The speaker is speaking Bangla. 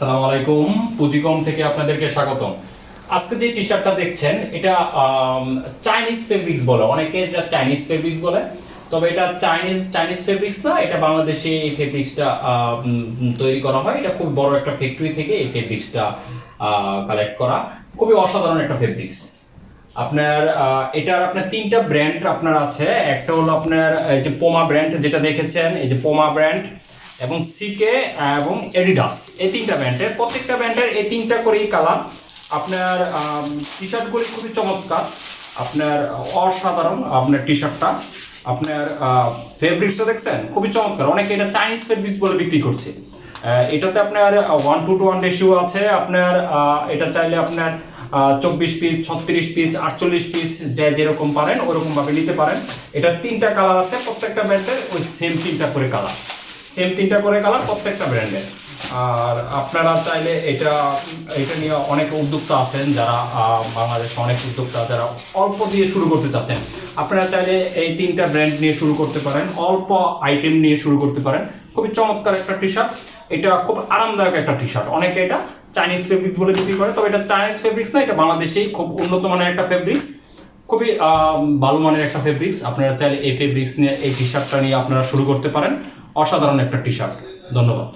আসসালামু আলাইকুম, পুঁজিকম থেকে আপনাদেরকে স্বাগতম। আজকে যে টি শার্টটা দেখছেন, এটা চাইনিজ ফেব্রিক্স বলে। অনেকে এটা চাইনিজ ফেব্রিক্স বলে, তবে এটা চাইনিজ চাইনিজ ফেব্রিক্স না, এটা বাংলাদেশে এই ফেব্রিক্সটা তৈরি করা হয়। এটা খুব বড় একটা ফ্যাক্টরি থেকে এই ফেব্রিক্সটা কালেক্ট করা। খুবই অসাধারণ একটা ফেব্রিক্স আপনার এটার আপনার তিনটা ব্র্যান্ড আপনার আছে। একটা হলো আপনার, এই যে পোমা ব্র্যান্ড যেটা দেখেছেন, এই যে পোমা ব্র্যান্ড এবং সিকে এবং এডিডাস এই তিনটা ব্র্যান্ডের, প্রত্যেকটা ব্র্যান্ডের এই তিনটা করেই কালার। আপনার টি শার্টগুলি খুবই চমৎকার। আপনার অসাধারণ আপনার টি শার্টটা আপনার ফেব্রিক্সটা দেখছেন? খুবই চমৎকার। অনেকে এটা চাইনিজ ফেব্রিক্স বলে বিক্রি করছে। এটাতে আপনার one two two one ratio আছে। আপনার এটা চাইলে আপনার চব্বিশ পিস ছত্রিশ পিস আটচল্লিশ পিস যে যেরকম পারেন, ওরকমভাবে নিতে পারেন। এটা তিনটা কালার আছে। প্রত্যেকটা ব্র্যান্ডের ওই সেম তিনটা করে কালার। সেম তিনটা করে কালার প্রত্যেকটা ব্র্যান্ডের আর আপনারা চাইলে এটা এটা নিয়ে অনেক উদ্যোক্তা আছেন যারা বাংলাদেশে অনেক উদ্যোক্তা যারা অল্প দিয়ে শুরু করতে চাচ্ছেন। আপনারা চাইলে এই তিনটা ব্র্যান্ড নিয়ে শুরু করতে পারেন, অল্প আইটেম নিয়ে শুরু করতে পারেন। খুবই চমৎকার একটা টি শার্ট এটা খুব আরামদায়ক একটা টি শার্ট অনেকে এটা চাইনিজ ফেব্রিক্স বলে বিক্রি করে, তবে এটা চাইনিজ ফেব্রিক্স না, এটা বাংলাদেশেই খুব উন্নত মানের একটা ফেব্রিক্স খুবই ভালো মানের একটা ফেব্রিক্স আপনারা চাইলে এই ফেব্রিক্স নিয়ে, এই টি শার্টটা নিয়ে আপনারা শুরু করতে পারেন। অসাধারণ একটা টি শার্ট ধন্যবাদ